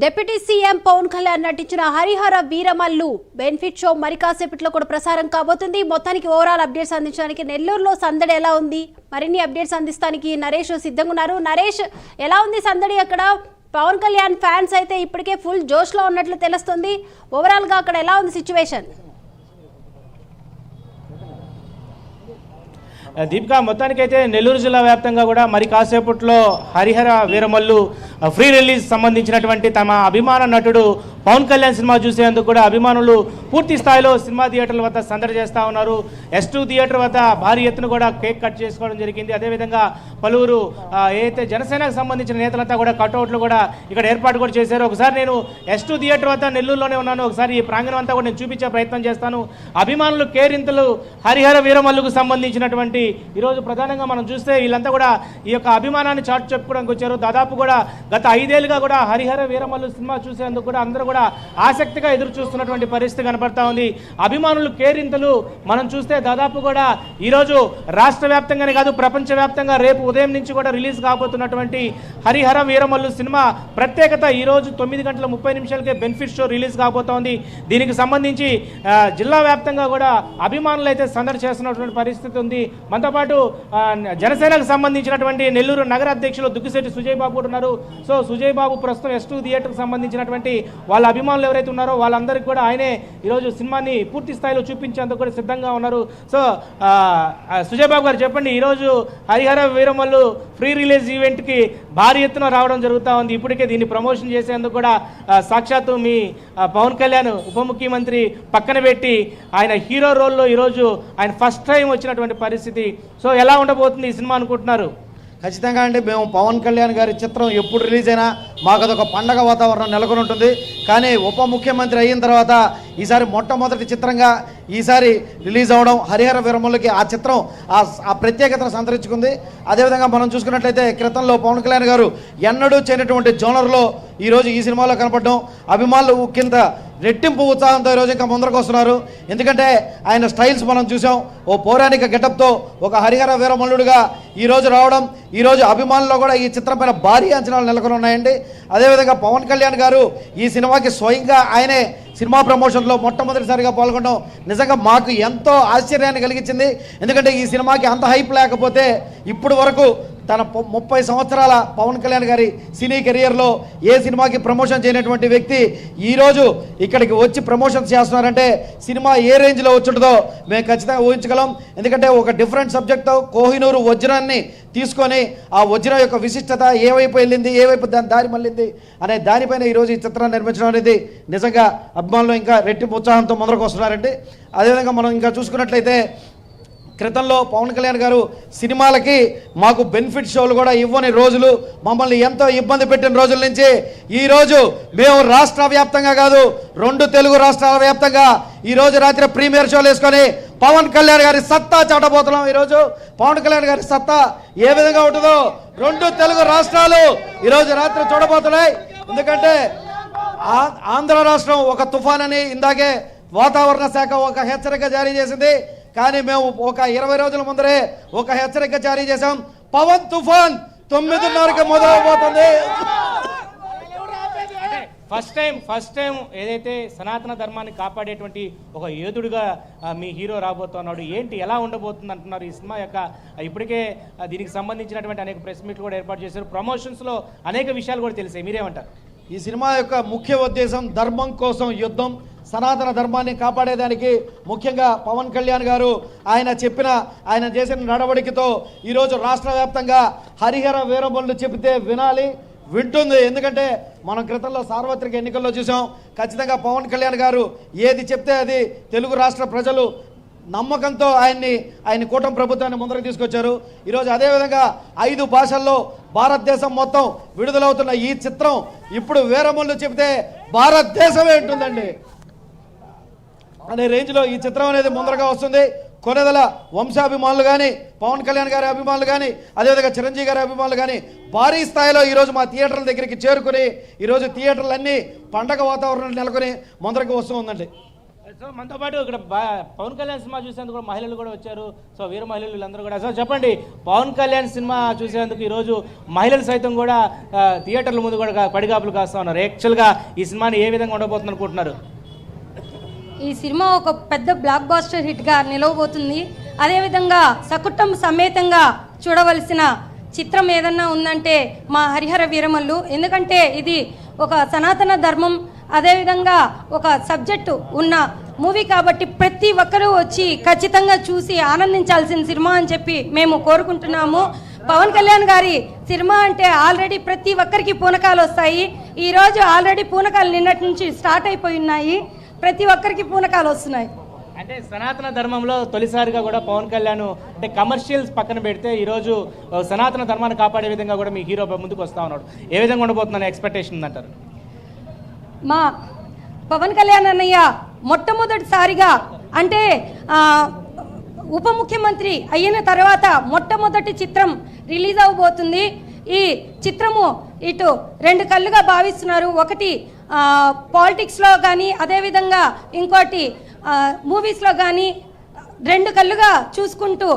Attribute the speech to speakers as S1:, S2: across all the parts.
S1: Deputy CM Pawan Kalyan నటించిన Harihara Veeramallu benefit show మరి కాసేపట్లో కూడా ప్రసారం కాబోతుంది. మొత్తానికి ఓవరాల్ అప్డేట్స్ అందించడానికి నెల్లూరులో సందడి ఎలా ఉంది? మరిన్ని అప్డేట్స్ అందిస్తానికి నరేష్ సిద్ధంగా ఉన్నారు. నరేష్ ఎలా ఉంది సందడి అక్కడ? పవన్ కళ్యాణ్ ఫ్యాన్స్ అయితే ఇప్పటికే ఫుల్ జోష్లో ఉన్నట్లు తెలుస్తుంది. ఓవరాల్గా అక్కడ ఎలా ఉంది సిచ్యువేషన్
S2: దీపిక మొత్తానికైతే నెల్లూరు జిల్లా వ్యాప్తంగా కూడా మరి కాసేపట్లో హరిహర వీరమల్లు ఫ్రీ రిలీజ్ సంబంధించినటువంటి తమ అభిమాన నటుడు పవన్ కళ్యాణ్ సినిమా చూసేందుకు కూడా అభిమానులు పూర్తి స్థాయిలో సినిమా థియేటర్ల వద్ద సందడి చేస్తూ ఉన్నారు. ఎస్ టూ థియేటర్ వద్ద భారీ ఎత్తున కూడా కేక్ కట్ చేసుకోవడం జరిగింది. అదేవిధంగా పలువురు ఏదైతే జనసేనకు సంబంధించిన నేతలంతా కూడా కట్అవుట్లు కూడా ఇక్కడ ఏర్పాటు కూడా చేశారు. ఒకసారి నేను ఎస్ టూ థియేటర్ వద్ద నెల్లూరులోనే ఉన్నాను. ఒకసారి ఈ ప్రాంగణం అంతా కూడా నేను చూపించే ప్రయత్నం చేస్తాను. అభిమానులు కేరింతలు హరిహర వీరమల్లుకు సంబంధించినటువంటి ఈరోజు ప్రధానంగా మనం చూస్తే వీళ్ళంతా కూడా ఈ యొక్క అభిమానాన్ని చాటు చెప్పుకోవడానికి వచ్చారు. దాదాపు కూడా గత ఐదేళ్ళుగా కూడా హరిహర వీరమల్లు సినిమా చూసేందుకు కూడా అందరూ కూడా ఆసక్తిగా ఎదురు చూస్తున్నటువంటి పరిస్థితి కనపడతా ఉంది. అభిమానులు కేరింతలు మనం చూస్తే దాదాపు కూడా ఈరోజు రాష్ట్ర వ్యాప్తంగానే కాదు ప్రపంచవ్యాప్తంగా రేపు ఉదయం నుంచి కూడా రిలీజ్ కాబోతున్నటువంటి హరిహర వీరమల్లు సినిమా ప్రత్యేకత ఈరోజు తొమ్మిది గంటల ముప్పై నిమిషాలకే బెనిఫిట్ షో రిలీజ్ కాబోతోంది దీనికి సంబంధించి జిల్లా వ్యాప్తంగా కూడా అభిమానులు అయితే సందడి చేస్తున్నటువంటి పరిస్థితి ఉంది. మనతో పాటు జనసేనకు సంబంధించినటువంటి నెల్లూరు నగర అధ్యక్షులు దుగ్గిశెట్టి సుజయ్ బాబు కూడా ఉన్నారు. సో సుజయ్ బాబు ప్రస్తుతం ఎస్ టూ థియేటర్కి సంబంధించినటువంటి వాళ్ళ అభిమానులు ఎవరైతే ఉన్నారో వాళ్ళందరికీ కూడా ఆయనే ఈరోజు సినిమాని పూర్తి స్థాయిలో చూపించేందుకు కూడా సిద్ధంగా ఉన్నారు. సో ఆ, సుజయ్ బాబు గారు చెప్పండి ఈరోజు హరిహర వీరమల్లు ఫ్రీ రిలీజ్ ఈవెంట్కి భారీ ఎత్తున రావడం జరుగుతూ ఉంది. ఇప్పటికే దీన్ని ప్రమోషన్ చేసేందుకు కూడా సాక్షాత్తు మీ పవన్ కళ్యాణ్ ఉప ముఖ్యమంత్రి పక్కన పెట్టి ఆయన హీరో రోల్లో ఈరోజు ఆయన ఫస్ట్ టైం వచ్చినటువంటి పరిస్థితి. సో ఎలా ఉండబోతుంది ఈ సినిమా అనుకుంటున్నారు?
S3: ఖచ్చితంగా అండి. మేము పవన్ కళ్యాణ్ గారి చిత్రం ఎప్పుడు రిలీజ్ అయినా మాకు అదొక పండగ వాతావరణం నెలకొని ఉంటుంది కానీ ఉప ముఖ్యమంత్రి అయిన తర్వాత ఈసారి మొట్టమొదటి చిత్రంగా ఈసారి రిలీజ్ అవ్వడం హరిహర విరమలకి ఆ చిత్రం ఆ ఆ ప్రత్యేకతను సంతరించుకుంది. అదేవిధంగా మనం చూసుకున్నట్లయితే క్రితంలో పవన్ కళ్యాణ్ గారు ఎన్నడూ చేయనటువంటి జోనర్లో ఈరోజు ఈ సినిమాలో కనపడడం. అభిమానులు కింద రెట్టింపు ఉత్సాహంతో ఈరోజు ఇంకా ముందరకు వస్తున్నారు. ఎందుకంటే ఆయన స్టైల్స్ మనం చూసాం. ఓ పౌరాణిక గెటప్తో ఒక హరిహర వీరమల్లుడుగా ఈరోజు రావడం ఈరోజు అభిమానుల్లో కూడా ఈ చిత్రంపైన భారీ అంచనాలు నెలకొని ఉన్నాయండి. అదేవిధంగా పవన్ కళ్యాణ్ గారు ఈ సినిమాకి స్వయంగా ఆయనే సినిమా ప్రమోషన్లో మొట్టమొదటిసారిగా పాల్గొనడం నిజంగా మాకు ఎంతో ఆశ్చర్యాన్ని కలిగించింది. ఎందుకంటే ఈ సినిమాకి అంత హైప్ లేకపోతే ఇప్పుడు వరకు తన ముప్పై సంవత్సరాల పవన్ కళ్యాణ్ గారి సినీ కెరియర్లో ఏ సినిమాకి ప్రమోషన్ చేయనటువంటి వ్యక్తి ఈరోజు ఇక్కడికి వచ్చి ప్రమోషన్ చేస్తున్నారంటే సినిమా ఏ రేంజ్లో వచ్చుంటుందో మేము ఖచ్చితంగా ఊహించగలం. ఎందుకంటే ఒక డిఫరెంట్ సబ్జెక్ట్తో కోహినూరు వజ్రాన్ని తీసుకొని ఆ వజ్రం యొక్క విశిష్టత ఏవైపు వెళ్ళింది ఏవైపు దాని దారి మళ్ళింది అనే దానిపైన ఈరోజు ఈ చిత్రాన్ని నిర్మించడం అనేది నిజంగా అభిమానులు ఇంకా రెట్టింపు ఉత్సాహంతో ముందరకు వస్తున్నారండి అదేవిధంగా మనం ఇంకా చూసుకున్నట్లయితే క్రితంలో పవన్ కళ్యాణ్ గారు సినిమాలకి మాకు బెనిఫిట్ షోలు కూడా ఇవ్వని రోజులు మమ్మల్ని ఎంతో ఇబ్బంది పెట్టిన రోజుల నుంచి ఈరోజు మేము రాష్ట్ర వ్యాప్తంగా కాదు రెండు తెలుగు రాష్ట్రాల వ్యాప్తంగా ఈరోజు రాత్రి ప్రీమియర్ షోలు వేసుకొని పవన్ కళ్యాణ్ గారి సత్తా చాటబోతున్నాం ఈరోజు పవన్ కళ్యాణ్ గారి సత్తా ఏ విధంగా ఉంటుందో రెండు తెలుగు రాష్ట్రాలు ఈరోజు రాత్రి చూడబోతున్నాయి. ఎందుకంటే ఆంధ్ర రాష్ట్రం ఒక తుఫాన్ అని ఇందాకే వాతావరణ శాఖ ఒక హెచ్చరిక జారీ చేసింది. కానీ మేము ఒక ఇరవై రోజుల ముందరే ఒక హెచ్చరిక జారీ చేశాం. పవన్ తుఫాన్ తొమ్మిదిన్నరకి మొదలవబోతుంది.
S2: ఫస్ట్ టైం ఫస్ట్ టైం ఏదైతే సనాతన ధర్మాన్ని కాపాడేటువంటి ఒక యోధుడుగా మీ హీరో రాబోతున్నాడు ఏంటి ఎలా ఉండబోతుంది అంటున్నారు ఈ సినిమా యొక్క ఇప్పటికే దీనికి సంబంధించినటువంటి అనేక ప్రెస్ మీట్లు కూడా ఏర్పాటు చేశారు. ప్రమోషన్స్లో అనేక విషయాలు కూడా తెలిసాయి. మీరేమంటారు?
S3: ఈ సినిమా యొక్క ముఖ్య ఉద్దేశం ధర్మం కోసం యుద్ధం సనాతన ధర్మాన్ని కాపాడేదానికి ముఖ్యంగా పవన్ కళ్యాణ్ గారు ఆయన చెప్పిన ఆయన చేసిన నడవడికతో ఈరోజు రాష్ట్ర వ్యాప్తంగా హరిహర వీరబలు చెబితే వినాలి వింటుంది. ఎందుకంటే మనం క్రితంలో సార్వత్రిక ఎన్నికల్లో చూసాం ఖచ్చితంగా పవన్ కళ్యాణ్ గారు ఏది చెప్తే అది తెలుగు రాష్ట్ర ప్రజలు నమ్మకంతో ఆయన్ని ఆయన కూటమి ప్రభుత్వాన్ని ముందరకు తీసుకొచ్చారు. ఈరోజు అదేవిధంగా ఐదు భాషల్లో భారతదేశం మొత్తం విడుదలవుతున్న ఈ చిత్రం ఇప్పుడు వేరముళ్ళు చెబితే భారతదేశమే ఉంటుందండి అనే రేంజ్లో ఈ చిత్రం అనేది ముందరగా వస్తుంది. కొనెదల వంశాభిమానులు కానీ పవన్ కళ్యాణ్ గారి అభిమానులు కానీ అదేవిధంగా చిరంజీవి గారి అభిమానులు కానీ భారీ స్థాయిలో ఈరోజు మా థియేటర్ల దగ్గరికి చేరుకుని ఈరోజు థియేటర్లన్నీ పండగ వాతావరణం నెలకొని ముందరకు వస్తూ ఉందండి.
S2: సో మనతో పాటు ఇక్కడ పవన్ కళ్యాణ్ సినిమా చూసేందుకు కూడా మహిళలు కూడా వచ్చారు. సో వీర మహిళలు వీళ్ళందరూ కూడా. సో చెప్పండి పవన్ కళ్యాణ్ సినిమా చూసేందుకు ఈరోజు మహిళలు సైతం కూడా థియేటర్ల ముందు కూడా పడిగాపులు కాస్తా ఉన్నారు. యాక్చువల్గా ఈ సినిమాని ఏ విధంగా ఉండబోతుంది అనుకుంటున్నారు?
S4: ఈ సినిమా ఒక పెద్ద బ్లాక్ బాస్టర్ హిట్గా నిలవబోతుంది. అదేవిధంగా సకుటుంబ సమేతంగా చూడవలసిన చిత్రం ఏదన్నా ఉందంటే మా హరిహర వీరమల్లు. ఎందుకంటే ఇది ఒక సనాతన ధర్మం అదేవిధంగా ఒక సబ్జెక్టు ఉన్న మూవీ కాబట్టి ప్రతి ఒక్కరూ వచ్చి ఖచ్చితంగా చూసి ఆనందించాల్సిన సినిమా అని చెప్పి మేము కోరుకుంటున్నాము. పవన్ కళ్యాణ్ గారి సినిమా అంటే ఆల్రెడీ ప్రతి ఒక్కరికి పూనకాలు వస్తాయి. ఈరోజు ఆల్రెడీ పూనకాలు నిన్నటి నుంచి స్టార్ట్ అయిపోయి ఉన్నాయి. ప్రతి ఒక్కరికి పూనకాలు వస్తున్నాయి.
S2: అంటే సనాతన ధర్మంలో తొలిసారిగా కూడా పవన్ కళ్యాణ్ అంటే కమర్షియల్స్ పక్కన పెడితే ఈరోజు సనాతన ధర్మాన్ని కాపాడే విధంగా కూడా మీ హీరో ముందుకు వస్తా ఉన్నాడు. ఏ విధంగా ఉండబోతుందని ఎక్స్పెక్టేషన్ ఉందంటారు?
S4: మా పవన్ కళ్యాణ్ అన్నయ్య మొట్టమొదటిసారిగా అంటే ఉప ముఖ్యమంత్రి అయిన తర్వాత మొట్టమొదటి చిత్రం రిలీజ్ అవబోతుంది. ఈ చిత్రము ఇటు రెండు కళ్ళుగా భావిస్తున్నారు. ఒకటి పాలిటిక్స్లో కానీ అదేవిధంగా ఇంకోటి మూవీస్లో కానీ రెండు కళ్ళుగా చూసుకుంటూ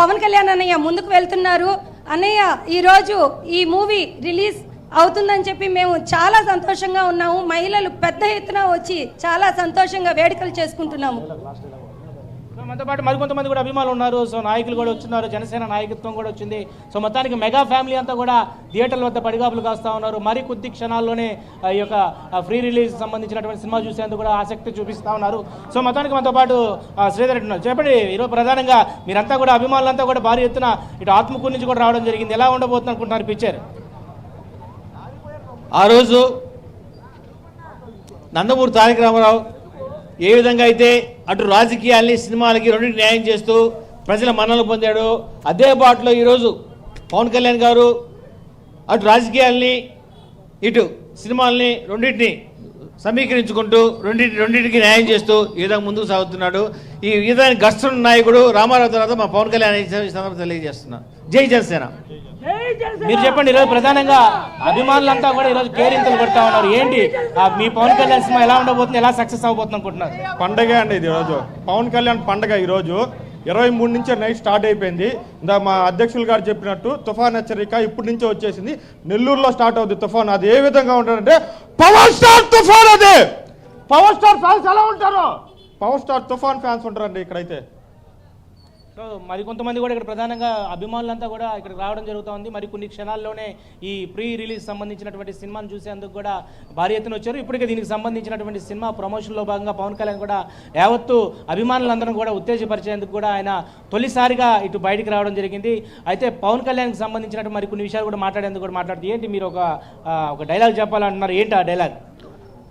S4: పవన్ కళ్యాణ్ అన్నయ్య ముందుకు వెళ్తున్నారు. అన్నయ్య ఈరోజు ఈ మూవీ రిలీజ్ అవుతుందని చెప్పి మేము చాలా సంతోషంగా ఉన్నాము. మహిళలు పెద్ద ఎత్తున వచ్చి చాలా సంతోషంగా వేడుకలు చేసుకుంటున్నాము.
S2: మనతో పాటు మరికొంతమంది కూడా అభిమానులు ఉన్నారు. సో నాయకులు కూడా వచ్చినారు. జనసేన నాయకత్వం కూడా వచ్చింది. సో మొత్తానికి మెగా ఫ్యామిలీ అంతా కూడా థియేటర్ల వద్ద పడిగాపులు కాస్తా ఉన్నారు. మరి కొద్ది క్షణాల్లోనే ఈ యొక్క ఫ్రీ రిలీజ్ సంబంధించినటువంటి సినిమా చూసేందుకు కూడా ఆసక్తి చూపిస్తా ఉన్నారు. సో మొత్తానికి మనతో పాటు శ్రీధర్ రెడ్డి ఉన్నారు. చెప్పండి ఈరోజు ప్రధానంగా మీరంతా కూడా అభిమానులంతా కూడా భారీ ఎత్తున ఇటు ఆత్మకూరు నుంచి కూడా రావడం జరిగింది. ఎలా ఉండబోతుంది అనుకుంటున్నారు పిక్చర్?
S5: ఆ రోజు నందమూరి తారక రామారావు ఏ విధంగా అయితే అటు రాజకీయాల్ని సినిమాలకి రెండింటి న్యాయం చేస్తూ ప్రజల మన్నలు పొందాడు అదే బాటలో ఈరోజు పవన్ కళ్యాణ్ గారు అటు రాజకీయాల్ని ఇటు సినిమాల్ని రెండింటిని సమీకరించుకుంటూ రెండింటి రెండింటికి న్యాయం చేస్తూ ఈ విధంగా ముందుకు సాగుతున్నాడు. ఈ విధానికి గస్టున్న నాయకుడు రామారావు తర్వాత మా పవన్ కళ్యాణ్ ఈ సందర్భంగా తెలియజేస్తున్నా. జై జనసేన.
S2: మీరు చెప్పండి ఈరోజు ప్రధానంగా అభిమానులంతా కూడా ఈరోజు కేరింతలు కొడతా ఉన్నారు. ఏంటి? ఆ, మీ పవన్ కళ్యాణ్ సినిమా ఎలా ఉండబోతుంది ఎలా సక్సెస్ అవబోతుంది అనుకుంటున్నారు?
S6: పండగ అండి ఇది ఈరోజు. పవన్ కళ్యాణ్ పండగ ఈరోజు. ఇరవై మూడు నుంచే నైట్ స్టార్ట్ అయిపోయింది. ఇందా మా అధ్యక్షులు గారు చెప్పినట్టు తుఫాన్ హెచ్చరిక ఇప్పటి నుంచే వచ్చేసింది. నెల్లూరులో స్టార్ట్ అవుతుంది తుఫాన్. అది ఏ విధంగా ఉంటుందంటే పవర్ స్టార్ తుఫాన్ అది! పవర్ స్టార్ ఫ్యాన్స్ ఎలా ఉంటారు? పవర్ స్టార్ తుఫాన్ ఫ్యాన్స్ ఉంటారండి ఇక్కడైతే.
S2: సో మరి కొంతమంది కూడా ఇక్కడ ప్రధానంగా అభిమానులంతా కూడా ఇక్కడికి రావడం జరుగుతోంది. మరి కొన్ని క్షణాల్లోనే ఈ ప్రీ రిలీజ్ సంబంధించినటువంటి సినిమాను చూసేందుకు కూడా భారీ ఎత్తున వచ్చారు. ఇప్పటికే దీనికి సంబంధించినటువంటి సినిమా ప్రమోషన్లో భాగంగా పవన్ కళ్యాణ్ కూడా యావత్తు అభిమానులందరూ కూడా ఉత్తేజపరిచేందుకు కూడా ఆయన తొలిసారిగా ఇటు బయటికి రావడం జరిగింది. అయితే పవన్ కళ్యాణ్కి సంబంధించినట్టు మరి కొన్ని విషయాలు కూడా మాట్లాడేందుకు కూడా మాట్లాడుతుంది ఏంటి మీరు ఒక ఒక డైలాగ్ చెప్పాలంటున్నారు. ఏంటి ఆ డైలాగ్?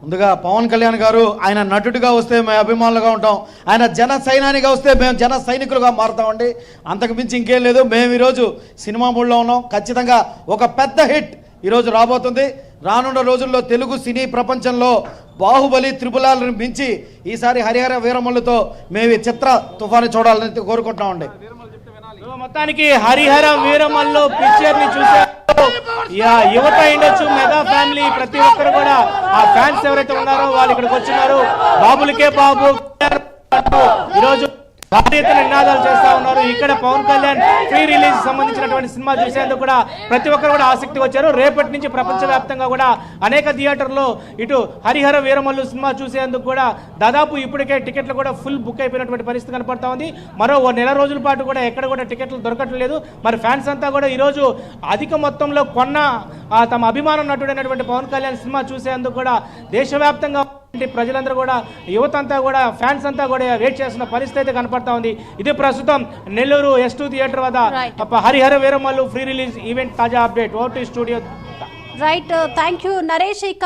S3: ముందుగా పవన్ కళ్యాణ్ గారు ఆయన నటుడిగా వస్తే మేము అభిమానులుగా ఉంటాం. ఆయన జన సైనానిగా వస్తే మేము జన సైనికులుగా మారుతామండి అంతకు మించి ఇంకేం లేదు. మేము ఈరోజు సినిమా మూడ్లో ఉన్నాం. ఖచ్చితంగా ఒక పెద్ద హిట్ ఈరోజు రాబోతుంది. రానున్న రోజుల్లో తెలుగు సినీ ప్రపంచంలో బాహుబలి త్రిపులాలను మించి ఈసారి హరిహర వీరమల్లుతో మేము ఈ చిత్ర తుఫాను చూడాలని కోరుకుంటున్నామండి
S2: మొత్తానికి హరిహర వీరమల్లు పిక్చర్ని చూసే యువత అయిండొచ్చు మెగా ఫ్యామిలీ ప్రతి ఒక్కరు కూడా. ఆ ఫ్యాన్స్ ఎవరైతే ఉన్నారో వాళ్ళు ఇక్కడికి వచ్చినారు. బాబులకే బాబు. ఈరోజు భారీ నినాదాలు చేస్తా ఉన్నారు. ఇక్కడ పవన్ కళ్యాణ్ ఫ్రీ రిలీజ్ సంబంధించినటువంటి సినిమా చూసేందుకు కూడా ప్రతి ఒక్కరు కూడా ఆసక్తి వచ్చారు. రేపటి నుంచి ప్రపంచవ్యాప్తంగా కూడా అనేక థియేటర్లో ఇటు హరిహర వీరమల్లు సినిమా చూసేందుకు కూడా దాదాపు ఇప్పటికే టికెట్లు కూడా ఫుల్ బుక్ అయిపోయినటువంటి పరిస్థితి కనపడతా ఉంది. మరో ఓ నెల రోజుల పాటు కూడా ఎక్కడ కూడా టికెట్లు దొరకట్లేదు మరి ఫ్యాన్స్ అంతా కూడా ఈరోజు అధిక మొత్తంలో కొన్న తమ అభిమానం నటుడైనటువంటి పవన్ కళ్యాణ్ సినిమా చూసేందుకు కూడా దేశవ్యాప్తంగా ప్రజలందరూ కూడా యువత అంతా కూడా ఫ్యాన్స్ అంతా కూడా వెయిట్ చేస్తున్న పరిస్థితి అయితే కనపడతా ఉంది. ఇది ప్రస్తుతం నెల్లూరు ఎస్ టూ థియేటర్ వద్ద. Harihara Veeramallu pre release event తాజా update. OT studio.
S1: Right thank you Naresh ఇక